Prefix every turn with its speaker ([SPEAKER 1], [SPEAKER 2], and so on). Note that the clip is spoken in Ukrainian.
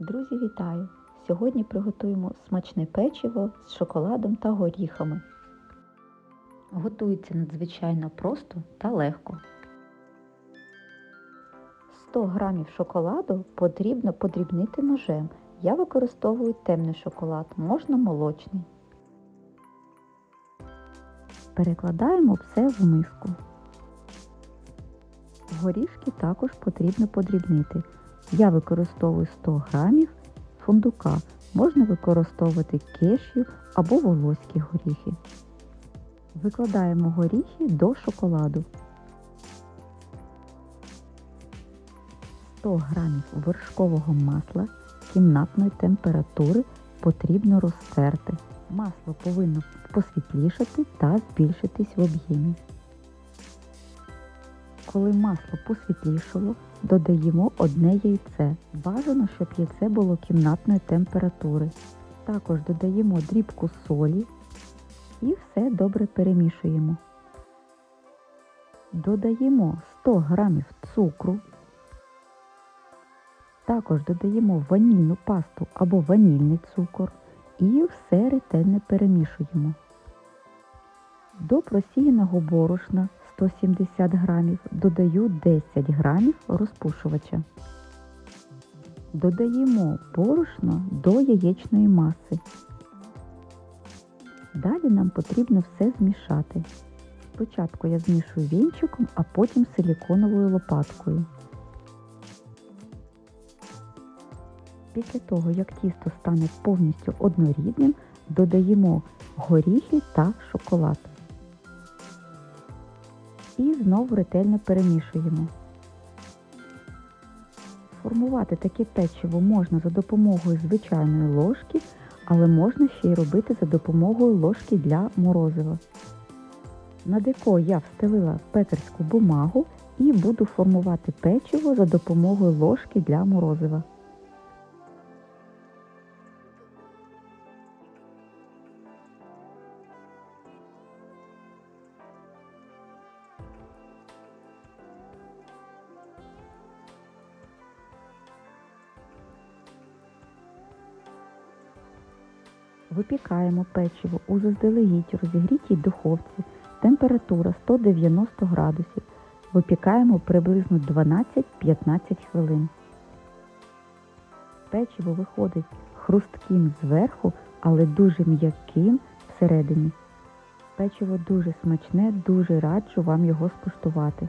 [SPEAKER 1] Друзі, вітаю! Сьогодні приготуємо смачне печиво з шоколадом та горіхами. Готується надзвичайно просто та легко. 100 грамів шоколаду потрібно подрібнити ножем. Я використовую темний шоколад, можна молочний. Перекладаємо все в миску. Горішки також потрібно подрібнити. Я використовую 100 грамів фундука. Можна використовувати кешю або волоські горіхи. Викладаємо горіхи до шоколаду. 100 грамів вершкового масла кімнатної температури потрібно розтерти. Масло повинно посвітлішати та збільшитись в об'ємі. Коли масло посвітлішало, додаємо одне яйце. Бажано, щоб яйце було кімнатної температури. Також додаємо дрібку солі і все добре перемішуємо. Додаємо 100 г цукру. Також додаємо ванільну пасту або ванільний цукор і все ретельно перемішуємо. До просіяного борошна 170 грамів додаю 10 грамів розпушувача. Додаємо борошно до яєчної маси. Далі нам потрібно все змішати. Спочатку я змішую вінчиком, а потім силіконовою лопаткою. Після того, як тісто стане повністю однорідним, додаємо горіхи та шоколад. І знову ретельно перемішуємо. Формувати таке печиво можна за допомогою звичайної ложки, але можна ще й робити за допомогою ложки для морозива. На деко я встелила пекарську бумагу і буду формувати печиво за допомогою ложки для морозива. Випікаємо печиво у заздалегідь розігрітій духовці, температура 190 градусів. Випікаємо приблизно 12-15 хвилин. Печиво виходить хрустким зверху, але дуже м'яким всередині. Печиво дуже смачне, дуже раджу вам його скуштувати.